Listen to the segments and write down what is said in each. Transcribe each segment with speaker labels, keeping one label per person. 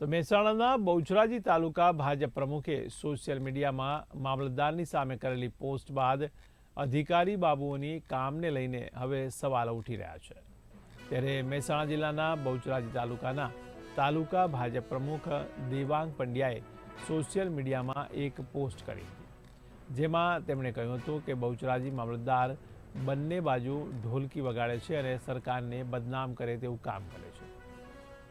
Speaker 1: તો મહેસાણાના બહુચરાજી તાલુકા ભાજપ પ્રમુખે સોશિયલ મીડિયામાં મામલતદારની સામે કરેલી પોસ્ટ બાદ અધિકારી બાબુઓની કામને લઈને હવે સવાલો ઉઠી રહ્યા છે. ત્યારે મહેસાણા જિલ્લાના બહુચરાજી તાલુકાના તાલુકા ભાજપ પ્રમુખ દેવાંગ પંડ્યાએ સોશિયલ મીડિયામાં એક પોસ્ટ કરી જેમાં તેમણે કહ્યું હતું કે બહુચરાજી મામલતદાર બંને બાજુ ઢોલકી વગાડે છે અને સરકારને બદનામ કરે તેવું કામ કરે છે.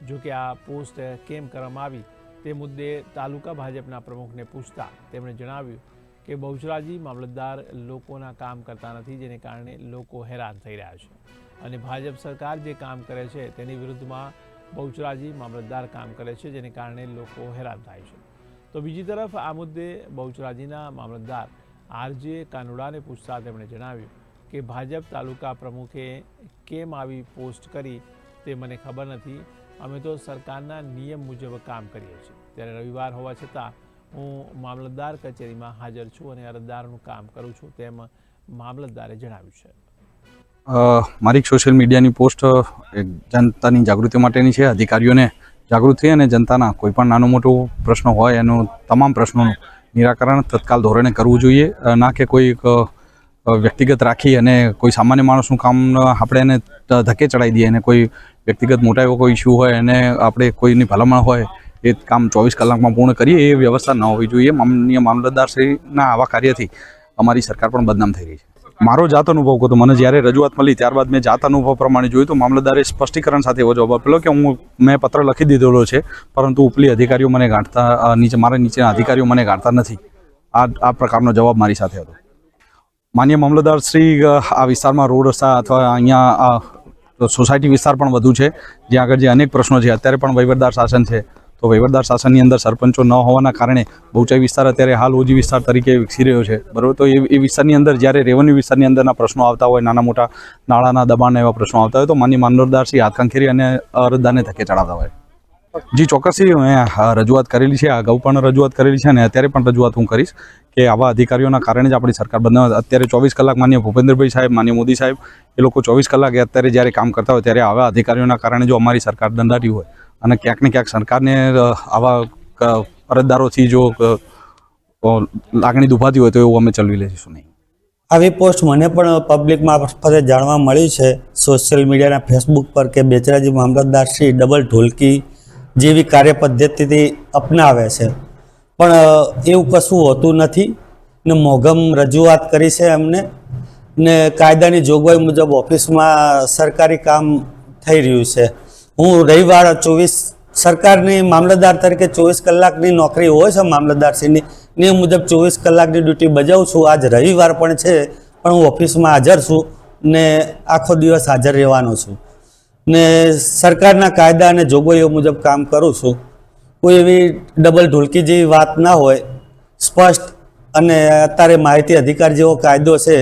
Speaker 1: જો કે આ પોસ્ટ કેમ કરવામાં આવી તે મુદ્દે તાલુકા ભાજપના પ્રમુખને પૂછતા તેમણે જણાવ્યું કે બહુચરાજી મામલતદાર લોકોના કામ કરતા નથી, જેને કારણે લોકો હેરાન થઈ રહ્યા છે. અને ભાજપ સરકાર જે કામ કરે છે તેની વિરુદ્ધમાં બહુચરાજી મામલતદાર કામ કરે છે, જેને કારણે લોકો હેરાન થાય છે. તો બીજી તરફ આ મુદ્દે બહુચરાજીના મામલતદાર આરજે કાનુડાને પૂછતા તેમણે જણાવ્યું કે ભાજપ તાલુકા પ્રમુખે કેમ આવી પોસ્ટ કરી તે મને ખબર નથી અમે તો સરકારના નિયમ મુજબ કામ કરીએ છીએ. ત્યારે રવિવાર હોવા છતાં હું મામલતદાર કચેરીમાં હાજર છું અને અરજદારનું કામ કરું છું તેમ મામલતદારે જણાવ્યું છે.
Speaker 2: મારી સોશિયલ મીડિયાની પોસ્ટ જનતાની જાગૃતિ માટેની છે. અધિકારીઓને જાગૃત થઈ અને જનતાના કોઈ પણ નાનો મોટો પ્રશ્ન હોય એનું તમામ પ્રશ્નોનું નિરાકરણ તત્કાલ ધોરણે કરવું જોઈએ. ના કે કોઈ વ્યક્તિગત રાખી અને કોઈ સામાન્ય માણસનું કામ આપણે એને ધકે ચડાવી દઈએ અને કોઈ વ્યક્તિગત મોટા એવો કોઈ ઇસ્યુ હોય અને આપણે કોઈની ભલામણ હોય, એ કામ ચોવીસ કલાકમાં પૂર્ણ કરીએ, એ વ્યવસ્થા ન હોવી જોઈએ. માનનીય મામલતદારશ્રીના આવા કાર્યથી અમારી સરકાર પણ બદનામ થઈ રહી છે. મારો જાત અનુભવ હતો મને જ્યારે રજૂઆત મળી, ત્યારબાદ મેં જાત અનુભવ પ્રમાણે જોયું તો મામલતદારે સ્પષ્ટીકરણ સાથે એવો જવાબ આપેલો કે હું, મેં પત્ર લખી દીધેલો છે, પરંતુ ઉપલી અધિકારીઓ મને ગાંઠતા નીચે, મારા નીચેના અધિકારીઓ મને ગાંઠતા નથી. આ આ પ્રકારનો જવાબ મારી સાથે હતો. માન્ય મામલતદાર શ્રી આ વિસ્તારમાં રોડ રસ્તા અથવા અહીંયા સોસાયટી વિસ્તાર પણ વધુ છે. જ્યાં આગળ જે અનેક પ્રશ્નો છે, અત્યારે પણ વહીવટદાર શાસન છે. તો વહીવટદાર શાસનની અંદર સરપંચો ન હોવાના કારણે બહુચાઈ વિસ્તાર અત્યારે હાલ ઓજી વિસ્તાર તરીકે વિકસી રહ્યો છે. બરાબર, તો એ વિસ્તારની અંદર જ્યારે રેવન્યુ વિસ્તારની અંદરના પ્રશ્નો આવતા હોય, નાના મોટા નાળાના દબાણના એવા પ્રશ્નો આવતા હોય, તો માન્ય મામલતદાર શ્રી હાથ અને અરજદારને ધકે ચડાવતા હોય. જી ચોક્કસથી મેં રજૂઆત કરેલી છે, અગાઉ પણ રજૂઆત કરેલી છે અને અત્યારે પણ રજૂઆત હું કરીશ કે આવા અધિકારીઓના કારણે જ આપણી સરકાર બદલાવ અત્યારે ચોવીસ કલાક માન્ય ભૂપેન્દ્રભાઈ સાહેબ, માન્ય મોદી સાહેબ, એ લોકો ચોવીસ કલાકે અત્યારે જ્યારે કામ કરતા હોય ત્યારે આવા અધિકારીઓના કારણે જો અમારી સરકાર દંડાતી હોય અને ક્યાંક ને ક્યાંક સરકારને આવા અરજદારોથી જો લાગણી દુભાતી હોય તો એવું અમે ચલવી લઈશું નહીં.
Speaker 3: આવી પોસ્ટ મને પણ પબ્લિક મારફતે જાણવા મળી છે. સોશિયલ મીડિયાના ફેસબુક પર કે બેચરાજી મામલતદાર ડબલ ઢોલકી જેવી કાર્ય પદ્ધતિથી અપનાવે છે. પણ એવું કશું હોતું નથી ને મોઘમ રજૂઆત કરી છે એમને ને કાયદાની જોગવાઈ મુજબ ઓફિસમાં સરકારી કામ થઈ રહ્યું છે. હું રવિવાર ચોવીસ સરકારની મામલતદાર તરીકે ચોવીસ કલાકની નોકરી હોય છે મામલતદારશ્રીની નિયમ મુજબ ચોવીસ કલાકની ડ્યુટી બજાવું છું. આજ રવિવાર પણ છે, પણ હું ઓફિસમાં હાજર છું ને આખો દિવસ હાજર રહેવાનો છું. ને સરકારના કાયદા અને જોગવાઈઓ મુજબ કામ કરું છું. કોઈ એવી ડબલ ઢોલકી જેવી વાત ના હોય, સ્પષ્ટ અને અત્યારે માહિતી અધિકાર જેવો કાયદો છે,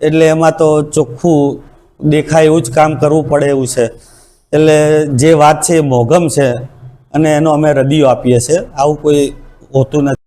Speaker 3: એટલે એમાં તો ચોખ્ખું દેખાય એવું જ કામ કરવું પડે એવું છે. એટલે જે વાત છે એ મોઘમ છે અને એનો અમે રદિયો આપીએ છીએ. આવું કોઈ હોતું નથી.